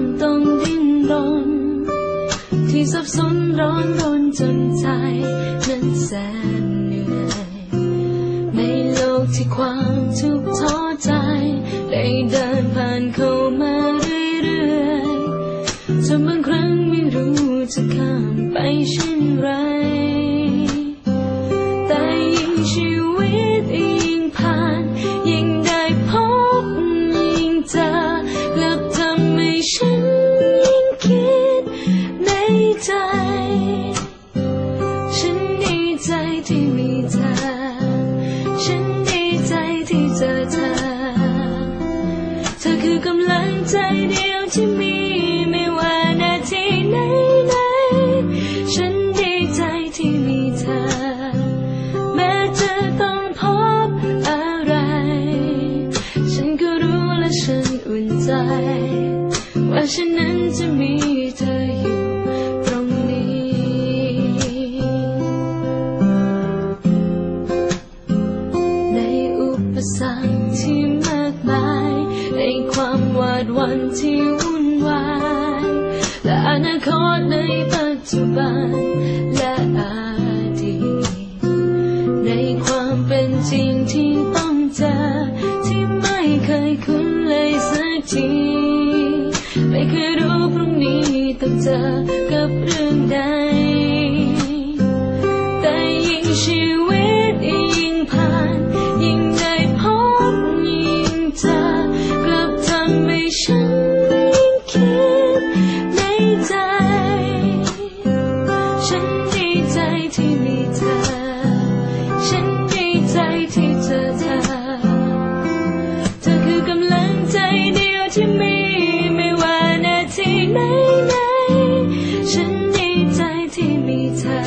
นต้องดิ้นรน ที่สับสนร้อนรนจนใจนั้นแสนเหนื่อย ในโลกที่ความทุกข์ท้อใจ ได้เดินผ่านเข้ามาเรื่อยๆจนบางครั้งไม่รู้จะข้ามไปเช่นไร ใจ ฉันดีใจที่มีเธอ ฉันดีใจที่เจอเธอ เธอคือกำลังใจเดียวที่มีไม่ว่านาทีไหนไหนๆฉันดีใจที่มีเธอ แม้จะต้องพบอะไร ฉันก็รู้และฉันอุ่นใจ ว่าฉันนั้นจะมี ดวันที่วุ่นวาย และอนาคตในปัจจุบัน และอดีตในความเป็นจริงที่ต้องเจอที่ไม่เคยคุ้นเลยสักที ไม่เคยรู้พรุ่งนี้ต้องเจอกับเรื่องใด ที่มีเธอ ฉันดีใจที่เจอเธอ เธอคือกำลังใจเดียวที่มี ไม่ว่านาทีไหนไหน ฉันดีใจที่มีเธอ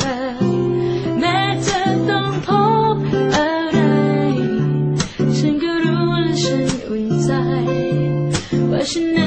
แม้เธอต้องพบอะไร ฉันก็รู้และฉันอุ่นใจ ว่าฉัน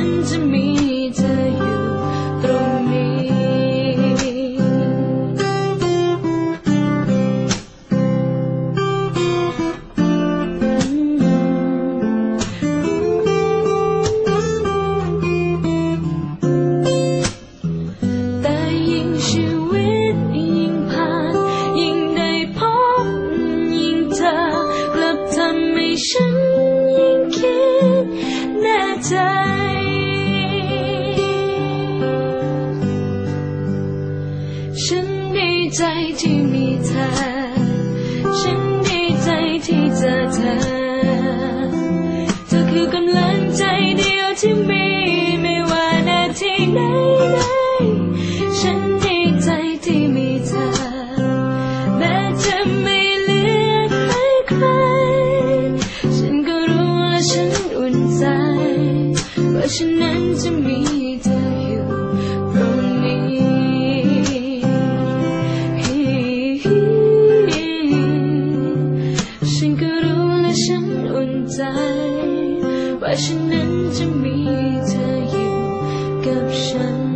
ที่มีเธอ ฉันดีใจที่เจอเธอ เธอคือกำลังใจเดียวที่มี ไม่ว่านาทีไหนไหนๆฉันดีใจที่มีเธอ แม้จะไม่เหลือใครใครๆฉันก็รู้และฉันอุ่นใจ ว่าฉันนั้นจะมีเธอ จะมีเธออยู่กับฉัน